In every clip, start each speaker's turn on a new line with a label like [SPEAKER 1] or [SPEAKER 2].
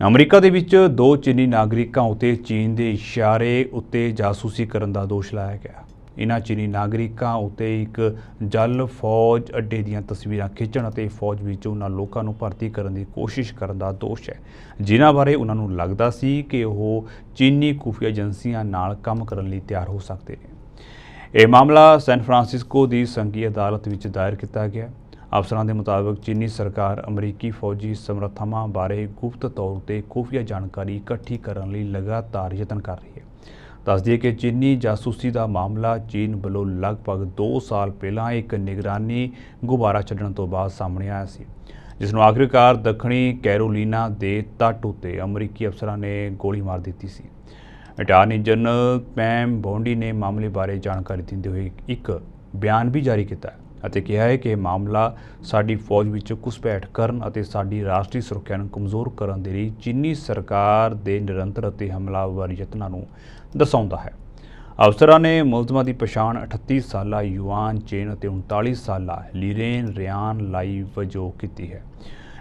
[SPEAKER 1] America ਦੇ ਵਿੱਚ ਦੋ ਚੀਨੀ ਨਾਗਰਿਕਾਂ ਉਤੇ ਚੀਨ ਦੇ ਇਸ਼ਾਰੇ ਉੱਤੇ ਜਾਸੂਸੀ ਕਰਨ ਦਾ ਦੋਸ਼ ਲਾਇਆ ਗਿਆ। ਇਨ੍ਹਾਂ ਚੀਨੀ ਨਾਗਰਿਕਾਂ ਉਤੇ ਇੱਕ ਜਲ ਫੌਜ ਅੱਡੇ ਦੀਆਂ ਤਸਵੀਰਾਂ ਖਿੱਚਣ ਅਤੇ ਫੌਜ ਵਿੱਚ ਉਹਨਾਂ ਲੋਕਾਂ ਨੂੰ ਭਰਤੀ ਕਰਨ ਦੀ ਕੋਸ਼ਿਸ਼ ਕਰਨ ਦਾ ਦੋਸ਼ ਹੈ। ਜਿਨ੍ਹਾਂ ਬਾਰੇ ਉਹਨਾਂ ਨੂੰ ਲੱਗਦਾ ਸੀ ਕਿ ਉਹ ਚੀਨੀ ਖੁਫੀਆ ਏਜੰਸੀਆਂ ਨਾਲ ਕੰਮ ਕਰਨ ਲਈ ਤਿਆਰ ਹੋ ਸਕਦੇ ਨੇ। ਇਹ ਮਾਮਲਾ ਸੈਨ ਫਰਾਂਸਿਸਕੋ ਦੀ ਸੰਘੀ ਅਦਾਲਤ ਵਿੱਚ ਦਾਇਰ ਕੀਤਾ ਗਿਆ। ਅਫਸਰਾਂ ਦੇ ਮੁਤਾਬਕ ਚੀਨੀ ਸਰਕਾਰ ਅਮਰੀਕੀ ਫੌਜੀ ਸਮਰੱਥਾਵਾਂ ਬਾਰੇ ਗੁਪਤ ਤੌਰ ਤੇ ਖੁਫੀਆ ਜਾਣਕਾਰੀ ਇਕੱਠੀ ਕਰਨ ਲਈ ਲਗਾਤਾਰ ਯਤਨ ਕਰ ਰਹੀ ਹੈ। ਦੱਸਦੀ ਹੈ ਕਿ ਚੀਨੀ ਜਾਸੂਸੀ ਦਾ ਮਾਮਲਾ ਚੀਨ ਵੱਲੋਂ ਲਗਭਗ 2 ਸਾਲ ਪਹਿਲਾਂ ਇੱਕ ਨਿਗਰਾਨੀ ਗੁਬਾਰਾ ਛੱਡਣ ਤੋਂ ਬਾਅਦ ਸਾਹਮਣੇ ਆਇਆ ਸੀ, ਜਿਸ ਨੂੰ ਆਖਿਰਕਾਰ ਦੱਖਣੀ ਕੈਰੋਲੀਨਾ ਦੇ ਤੱਟ ਉੱਤੇ ਅਮਰੀਕੀ ਅਫਸਰਾਂ ਨੇ ਗੋਲੀ ਮਾਰ ਦਿੱਤੀ ਸੀ। ਅਟਾਰਨੀ ਜਨਰਲ ਪੈਮ ਬੌਂਡੀ ਨੇ ਮਾਮਲੇ ਬਾਰੇ ਜਾਣਕਾਰੀ ਦਿੰਦੇ ਹੋਏ ਇੱਕ ਬਿਆਨ ਵੀ ਜਾਰੀ ਕੀਤਾ ਹੈ। ਅਤੇ ਕਿਹਾ ਹੈ ਕਿ ਇਹ ਮਾਮਲਾ ਸਾਡੀ ਫੌਜ ਵਿੱਚ ਘੁਸਪੈਠ ਕਰਨ ਅਤੇ ਸਾਡੀ ਰਾਸ਼ਟਰੀ ਸੁਰੱਖਿਆ ਨੂੰ ਕਮਜ਼ੋਰ ਕਰਨ ਦੇ ਲਈ ਚੀਨੀ ਸਰਕਾਰ ਦੇ ਨਿਰੰਤਰ ਅਤੇ ਹਮਲਾਵਰ ਯਤਨਾਂ ਨੂੰ ਦਰਸਾਉਂਦਾ ਹੈ। ਅਫਸਰਾਂ ਨੇ ਮੁਲਜ਼ਮਾਂ ਦੀ ਪਛਾਣ 38 ਸਾਲਾ, ਯੂਆਨ ਚੇਨ ਅਤੇ 39 ਸਾਲਾ ਲੀਰੇਨ ਰਿਆਨ ਲਾਈ ਵਜੋਂ ਕੀਤੀ ਹੈ।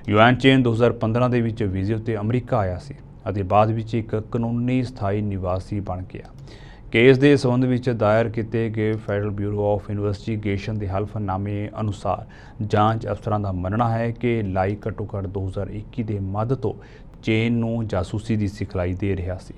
[SPEAKER 1] ਯੂਆਨ ਚੇਨ 2015 ਦੇ ਵਿੱਚ ਵੀਜ਼ੇ ਉੱਤੇ ਅਮਰੀਕਾ ਆਇਆ ਸੀ ਅਤੇ ਬਾਅਦ ਵਿੱਚ ਇੱਕ ਕਾਨੂੰਨੀ ਸਥਾਈ ਨਿਵਾਸੀ ਬਣ ਗਿਆ। ਕੇਸ ਦੇ ਸੰਬੰਧ ਵਿੱਚ ਦਾਇਰ ਕੀਤੇ ਗਏ ਫੈਡਰਲ ਬਿਊਰੋ ਆਫ ਇਨਵੈਸਟੀਗੇਸ਼ਨ ਦੇ ਹਲਫਨਾਮੇ ਅਨੁਸਾਰ ਜਾਂਚ ਅਫਸਰਾਂ ਦਾ ਮੰਨਣਾ ਹੈ ਕਿ ਲਾਈ ਘੱਟੋ ਘੱਟ 2021 ਦੇ ਮੱਧ ਤੋਂ ਚੇਨ ਨੂੰ ਜਾਸੂਸੀ ਦੀ ਸਿਖਲਾਈ ਦੇ ਰਿਹਾ ਸੀ।